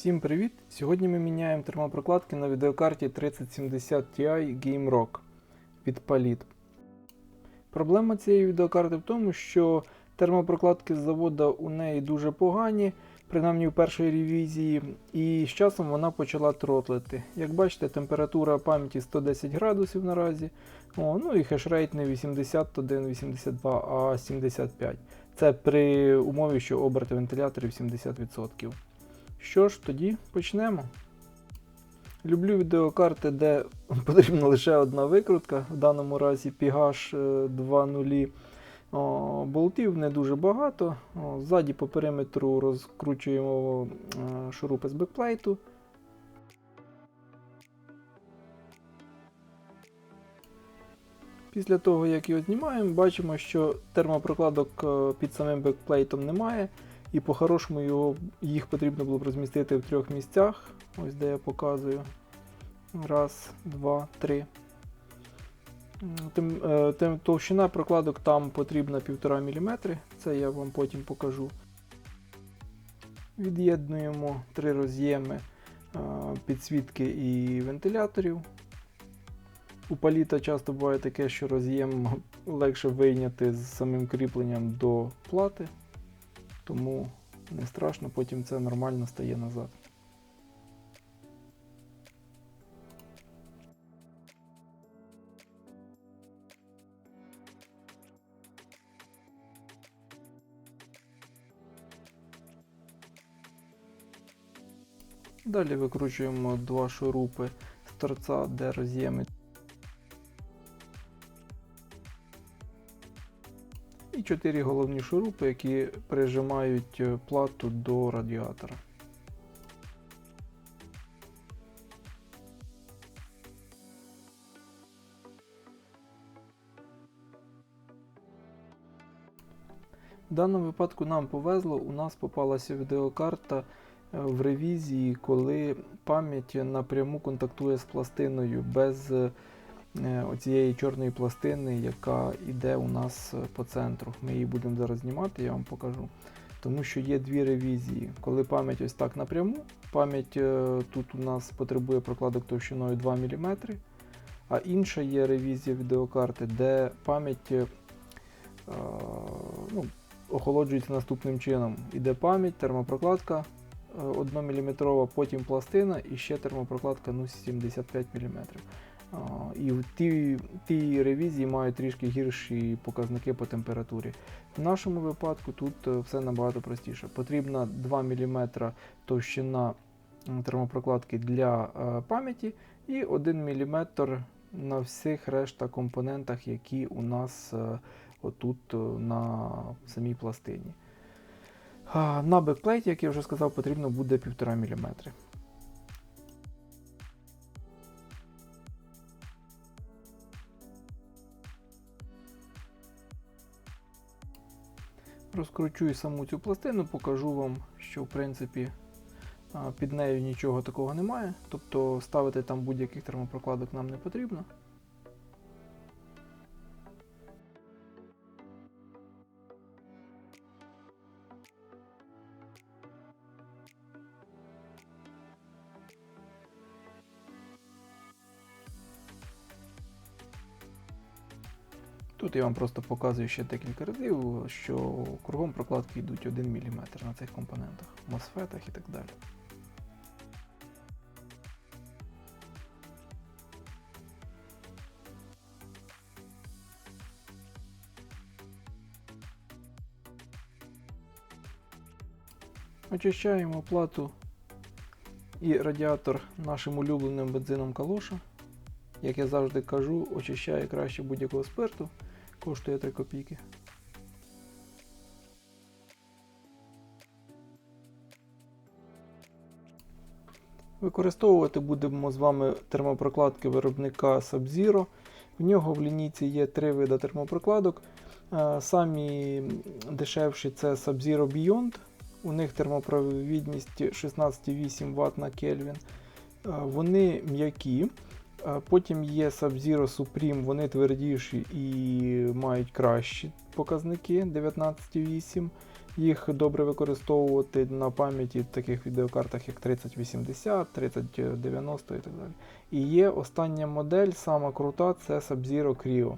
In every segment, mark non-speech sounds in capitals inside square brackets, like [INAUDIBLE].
Всім привіт! Сьогодні ми міняємо термопрокладки на відеокарті 3070 Ti Game Rock від Palit. Проблема цієї відеокарти в тому, що термопрокладки з заводу у неї дуже погані, принаймні в першій ревізії, і з часом вона почала тротлити. Як бачите, температура пам'яті 110 градусів наразі. О, ну і хешрейт не 81, 82, а 75. Це при умові, що оберти вентиляторів 70%. Що ж, тоді почнемо. Люблю відеокарти, де [LAUGHS] потрібна лише одна викрутка, в даному разі Pigash 2.0. Болтів не дуже багато. Ззаді по периметру розкручуємо е, шурупи з бекплейту. Після того, як його знімаємо, бачимо, що термопрокладок е, під самим бекплейтом немає. І по-хорошому його, їх потрібно було б розмістити в трьох місцях. Ось де я показую. Раз, два, три. Тим, е, тим, товщина прокладок там потрібна 1,5 мм. Це я вам потім покажу. Від'єднуємо три роз'єми е, підсвітки і вентиляторів. У паліта часто буває таке, що роз'єм легше вийняти з самим кріпленням до плати тому не страшно, потім це нормально стає назад. Далі викручуємо два шурупи з торця, де роз'єми і чотири головні шурупи, які прижимають е, плату до радіатора. В даному випадку нам повезло, у нас попалася відеокарта е, в ревізії, коли пам'ять напряму контактує з пластиною без е, оцієї чорної пластини, яка йде у нас е, по центру. Ми її будемо зараз знімати, я вам покажу. Тому що є дві ревізії. Коли пам'ять ось так напряму, пам'ять е, тут у нас потребує прокладок товщиною 2 мм, а інша є ревізія відеокарти, де пам'ять е, е, ну, охолоджується наступним чином. Іде пам'ять, термопрокладка 1 мм, потім пластина і ще термопрокладка ну, 75 мм. І в ті, ті ревізії мають трішки гірші показники по температурі. В нашому випадку тут е, все набагато простіше. Потрібна 2 мм товщина термопрокладки для е, пам'яті і 1 мм на всіх решта компонентах, які у нас е, отут на самій пластині. На бекплейті, як я вже сказав, потрібно буде 1,5 мм. Розкручую саму цю пластину, покажу вам, що в принципі під нею нічого такого немає. Тобто ставити там будь-яких термопрокладок нам не потрібно. Тут я вам просто показую ще декілька разів, що кругом прокладки йдуть 1 мм на цих компонентах, мосфетах і так далі. Очищаємо плату і радіатор нашим улюбленим бензином калоша. Як я завжди кажу, очищає краще будь-якого спирту, коштує 3 копійки. Використовувати будемо з вами термопрокладки виробника Sub-Zero. В нього в лінійці є три види термопрокладок. Е, Самі дешевші це Sub-Zero Beyond. У них термопровідність 16,8 Вт на Кельвін. Е, Вони м'які. Потім є Sub-Zero Supreme, вони твердіші і мають кращі показники 19,8. Їх добре використовувати на пам'яті таких відеокартах, як 3080, 3090 і так далі. І є остання модель, сама крута, це Sub-Zero Creo.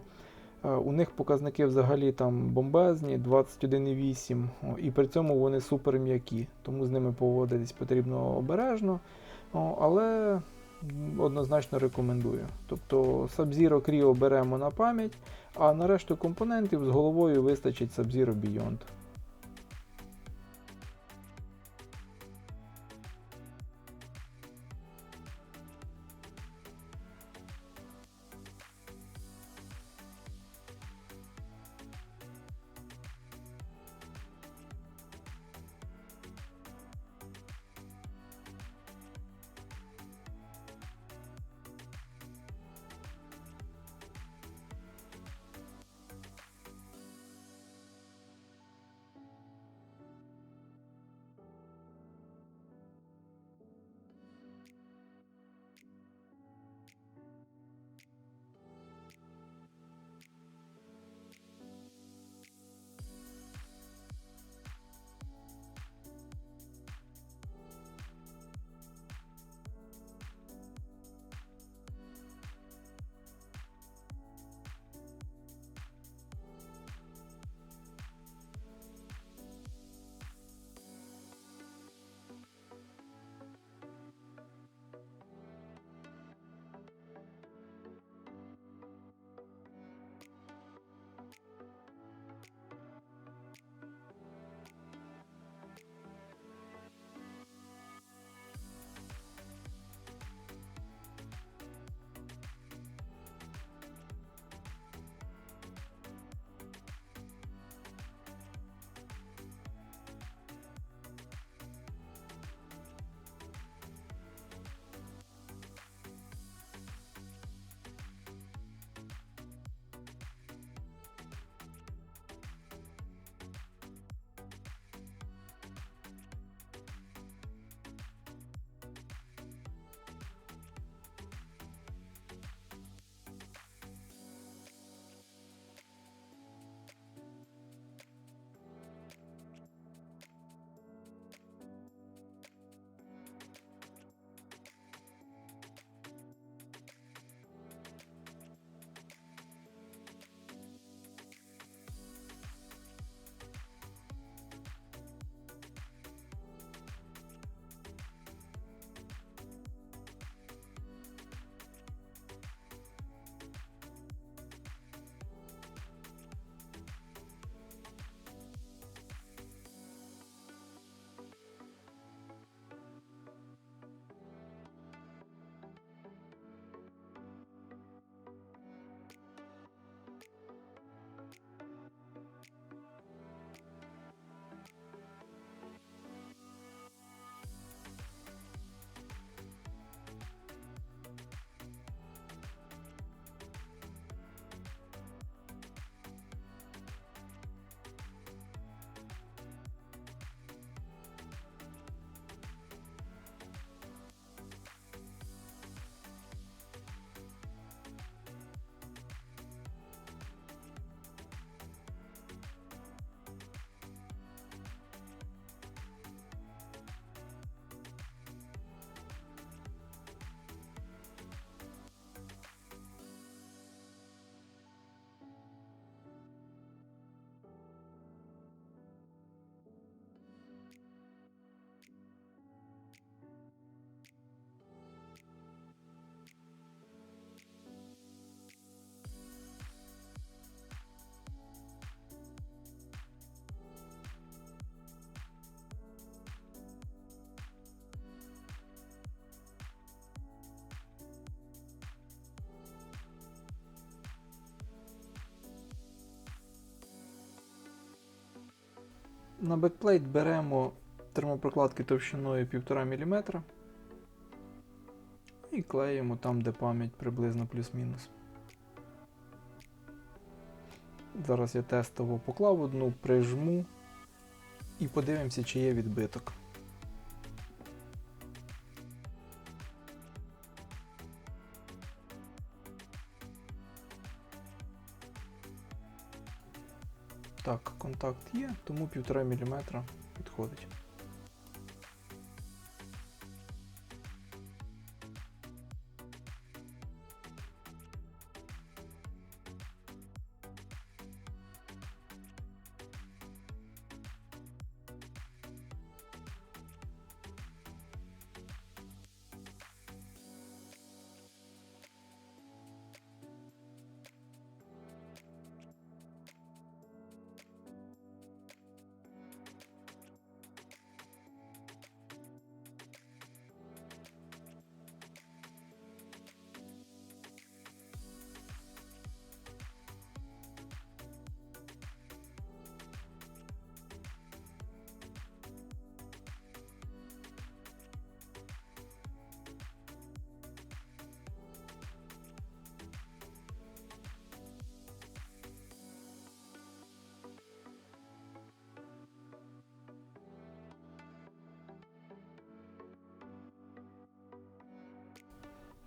Е, У них показники взагалі там бомбезні, 21,8, і при цьому вони супер м'які, тому з ними поводитись потрібно обережно, але однозначно рекомендую. Тобто Sub-Zero Creo беремо на пам'ять, а на решту компонентів з головою вистачить Sub-Zero Beyond. На бекплейт беремо термопрокладки товщиною 1,5 мм і клеїмо там, де пам'ять приблизно плюс-мінус. Зараз я тестово поклав одну, прижму і подивимося, чи є відбиток. Так, контакт є, тому 1,5 мм підходить.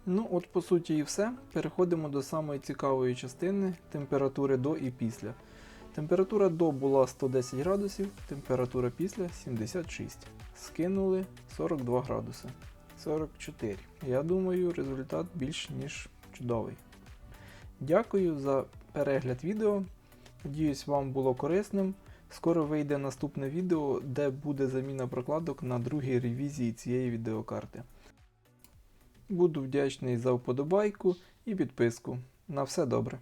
Ну, от по суті і все. Переходимо до самої цікавої частини температури до і після. Температура до була 110 градусів, температура після 76. Скинули 42 градуси. 44. Я думаю, результат більш ніж чудовий. Дякую за перегляд відео. Надіюсь, вам було корисним. Скоро вийде наступне відео, де буде заміна прокладок на другій ревізії цієї відеокарти. Буду вдячний за вподобайку і підписку. На все добре.